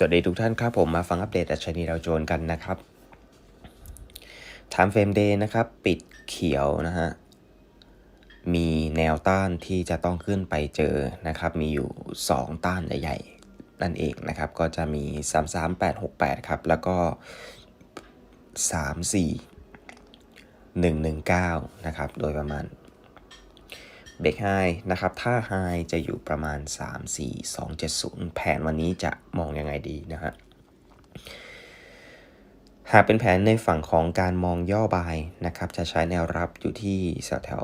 สวัสดีทุกท่านครับผมมาฟังอัปเดตอัชนีดาวโจนส์กันนะครับ Time Frame Day นะครับ ปิดเขียวนะฮะ มีแนวต้านที่จะต้องขึ้นไปเจอนะครับ มีอยู่ 2 ต้านใหญ่ๆ นั่นเองนะครับ ก็จะมี 33868 ครับ แล้วก็ 34119 นะครับ โดยประมาณ เบรกไฮนะครับ ถ้าไฮจะอยู่ประมาณ 3 4 2 7 0 แผนวันนี้จะมองยังไงดีนะฮะ หากเป็นแผนในฝั่งของการมองย่อบายนะครับ จะใช้แนวรับอยู่ที่แถว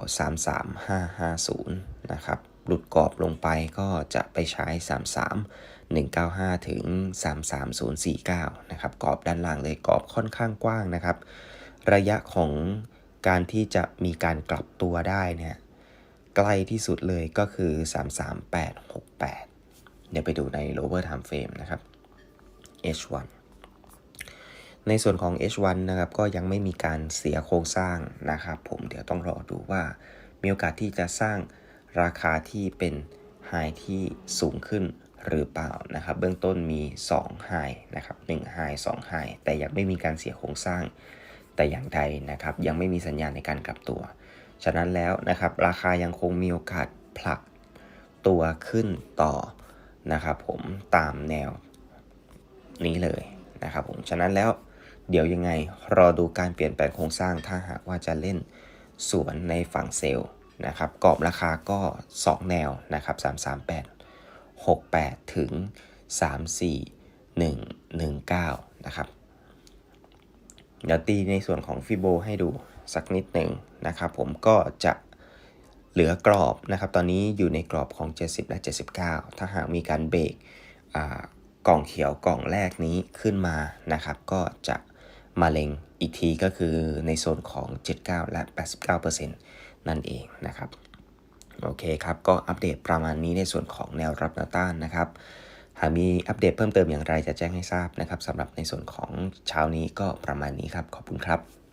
33550 นะครับ หลุดกรอบลงไปก็จะไปใช้ 33195 ถึง 33049 นะครับ กรอบด้านล่างเลยกรอบค่อนข้างกว้างนะครับ ระยะของการที่จะมีการกลับตัวได้เนี่ย ใกล้ที่สุดเลยก็คือ 33868 เดี๋ยวไปดูใน lower time frame นะครับ H1 ในส่วนของ H1 นะครับก็ยังไม่มีการเสียโครงสร้างนะครับ ผมเดี๋ยวต้องรอดูว่ามีโอกาสที่จะสร้างราคาที่เป็นไฮที่สูงขึ้นหรือเปล่านะครับ เบื้องต้นมี2ไฮนะครับ1ไฮ2ไฮแต่ยังไม่มีการเสียโครงสร้างแต่อย่างใดนะครับ ยังไม่มีสัญญาณในการกลับตัว ฉะนั้นแล้วนะครับราคายังคงมีโอกาสผลักตัวขึ้นต่อนะครับผมตามแนวนี้เลยนะครับผมฉะนั้นแล้วเดี๋ยวยังไงรอดูการเปลี่ยนแปลงโครงสร้างถ้าหากว่าจะเล่นสวนในฝั่งเซลล์นะครับกรอบราคาก็ 2 แนวนะครับ338 68 ถึง 34119 นะครับ เดี๋ยวตีในส่วนของฟิโบให้ดูสักนิดหนึ่งนะครับ ผมก็จะเหลือกรอบนะครับ ตอนนี้อยู่ในกรอบของ 70 และ 79 ถ้าหากมีการเบรกกล่องเขียวกล่องแรกนี้ขึ้นมานะครับ ก็จะมาเล็งอีกทีก็คือในโซนของ 79 และ 89%นั่นเองนะครับ โอเคครับ ก็อัปเดตประมาณนี้ในส่วนของแนวรับแนวต้านนะครับ หากมีอัปเดตเพิ่มเติมอย่างไรจะแจ้งให้ทราบนะครับสำหรับในส่วนของเช้านี้ก็ประมาณนี้ครับ ขอบคุณครับ